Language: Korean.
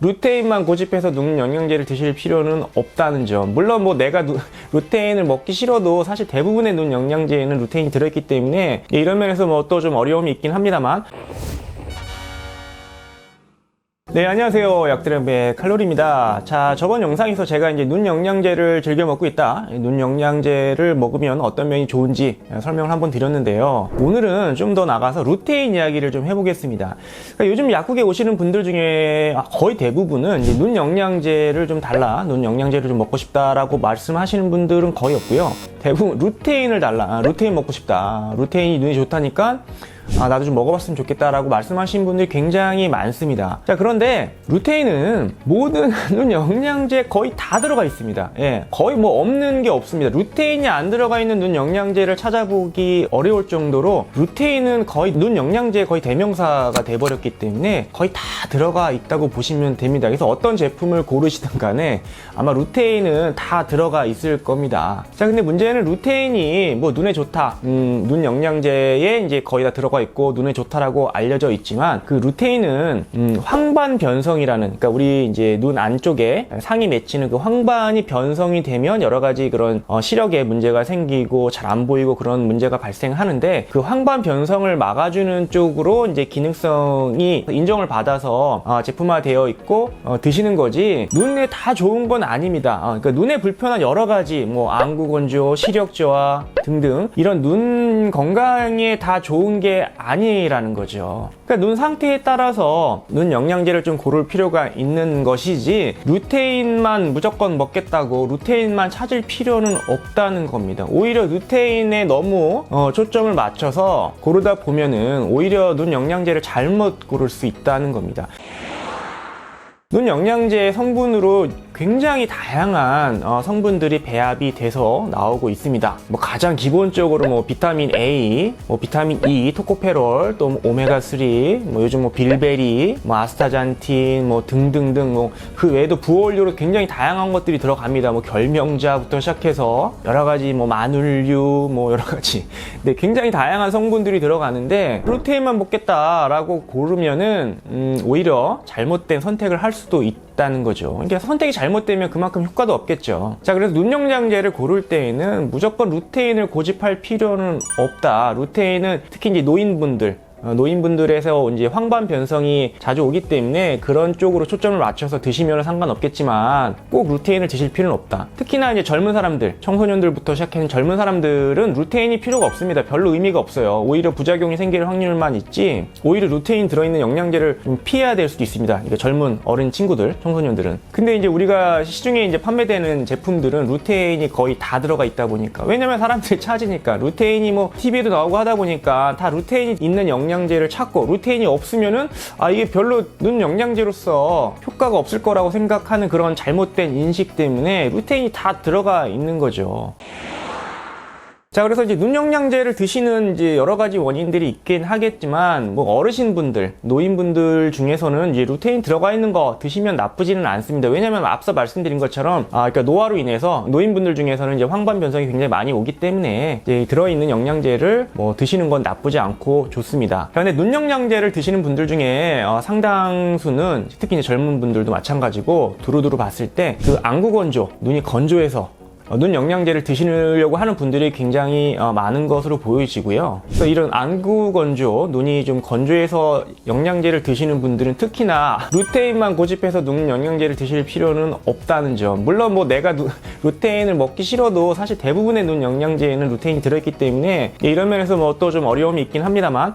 루테인만 고집해서 눈 영양제를 드실 필요는 없다는 점. 물론 뭐 내가 누- 루테인을 먹기 싫어도 사실 대부분의 눈 영양제에는 루테인이 들어있기 때문에 이런 면에서 뭐 또 좀 어려움이 있긴 합니다만 네, 안녕하세요. 약드램의 칼로리입니다. 자, 저번 영상에서 제가 이제 눈 영양제를 즐겨 먹고 있다. 이눈 영양제를 먹으면 어떤 면이 좋은지 설명을 한번 드렸는데요. 오늘은 좀 더 나가서 루테인 이야기를 좀 해보겠습니다. 그러니까 요즘 약국에 오시는 분들 중에 거의 대부분은 눈 영양제를 좀 달라, 눈 영양제를 좀 먹고 싶다라고 말씀하시는 분들은 거의 없고요. 대부분 루테인을 달라, 아, 루테인 먹고 싶다. 루테인이 눈이 좋다니까 아, 나도 좀 먹어봤으면 좋겠다라고 말씀하신 분들이 굉장히 많습니다. 자, 그런데 루테인은 모든 눈 영양제 거의 다 들어가 있습니다. 예, 거의 뭐 없는 게 없습니다. 루테인이 안 들어가 있는 눈 영양제를 찾아보기 어려울 정도로 루테인은 거의 눈 영양제 거의 대명사가 돼버렸기 때문에 거의 다 들어가 있다고 보시면 됩니다. 그래서 어떤 제품을 고르시든 간에 아마 루테인은 다 들어가 있을 겁니다. 자, 근데 문제는 루테인이 뭐 눈에 좋다, 음, 눈 영양제에 이제 거의 다 들어가 있고 눈에 좋다라고 알려져 있지만 그 루테인은 음, 황반 변성이라는 그러니까 우리 이제 눈 안쪽에 상이 맺히는 그 황반이 변성이 되면 여러 가지 그런 어, 시력에 문제가 생기고 잘 안 보이고 그런 문제가 발생하는데 그 황반 변성을 막아주는 쪽으로 이제 기능성이 인정을 받아서 어, 제품화되어 있고 어, 드시는 거지 눈에 다 좋은 건 아닙니다. 어, 그러니까 눈에 불편한 여러 가지 뭐 안구 건조, 시력 저하 등등 이런 눈 건강에 다 좋은 게 아니라는 거죠. 그러니까 눈 상태에 따라서 눈 영양제를 좀 고를 필요가 있는 것이지 루테인만 무조건 먹겠다고 루테인만 찾을 필요는 없다는 겁니다. 오히려 루테인에 너무 어, 초점을 맞춰서 고르다 보면은 오히려 눈 영양제를 잘못 고를 수 있다는 겁니다. 눈 영양제 성분으로 굉장히 다양한 어, 성분들이 배합이 돼서 나오고 있습니다. 뭐 가장 기본적으로 뭐 비타민 A, 뭐 비타민 E, 토코페롤, 또 뭐 오메가 3, 뭐 요즘 뭐 빌베리, 뭐 아스타잔틴, 뭐 등등등 뭐 그 외에도 부원료로 굉장히 다양한 것들이 들어갑니다. 뭐 결명자부터 시작해서 여러 가지 뭐 마늘류, 뭐 여러 가지. 네, 굉장히 다양한 성분들이 들어가는데 프로테인만 먹겠다라고 고르면은 음, 오히려 잘못된 선택을 할 수도 있 다는 거죠. 그러니까 선택이 잘못되면 그만큼 효과도 없겠죠. 자, 그래서 눈 영양제를 고를 때에는 무조건 루테인을 고집할 필요는 없다. 루테인은 특히 이제 노인분들 어, 노인분들에서 이제 황반 변성이 자주 오기 때문에 그런 쪽으로 초점을 맞춰서 드시면 상관없겠지만 꼭 루테인을 드실 필요는 없다. 특히나 이제 젊은 사람들, 청소년들부터 시작해서 젊은 사람들은 루테인이 필요가 없습니다. 별로 의미가 없어요. 오히려 부작용이 생길 확률만 있지 오히려 루테인 들어있는 영양제를 좀 피해야 될 수도 있습니다. 그러니까 젊은 어린 친구들, 청소년들은. 근데 이제 우리가 시중에 이제 판매되는 제품들은 루테인이 거의 다 들어가 있다 보니까 왜냐면 사람들이 찾으니까 루테인이 뭐 TV에도 나오고 하다 보니까 다 루테인이 있는 영양 제를 찾고 루테인이 없으면은 아 이게 별로 눈 영양제로서 효과가 없을 거라고 생각하는 그런 잘못된 인식 때문에 루테인이 다 들어가 있는 거죠. 자, 그래서 이제 눈 영양제를 드시는 이제 여러 가지 원인들이 있긴 하겠지만, 뭐 어르신분들, 노인분들 중에서는 이제 루테인 들어가 있는 거 드시면 나쁘지는 않습니다. 왜냐면 앞서 말씀드린 것처럼, 아, 그러니까 노화로 인해서 노인분들 중에서는 이제 황반 변성이 굉장히 많이 오기 때문에 이제 들어있는 영양제를 뭐 드시는 건 나쁘지 않고 좋습니다. 그런데 눈 영양제를 드시는 분들 중에 어, 상당수는 특히 이제 젊은 분들도 마찬가지고 두루두루 봤을 때 그 안구 건조, 눈이 건조해서 어, 눈 영양제를 드시려고 하는 분들이 굉장히 어, 많은 것으로 보여지고요. 그래서 이런 안구 건조, 눈이 좀 건조해서 영양제를 드시는 분들은 특히나 루테인만 고집해서 눈 영양제를 드실 필요는 없다는 점. 물론 뭐 내가 누- 루테인을 먹기 싫어도 사실 대부분의 눈 영양제에는 루테인이 들어있기 때문에 이런 면에서 뭐 또 좀 어려움이 있긴 합니다만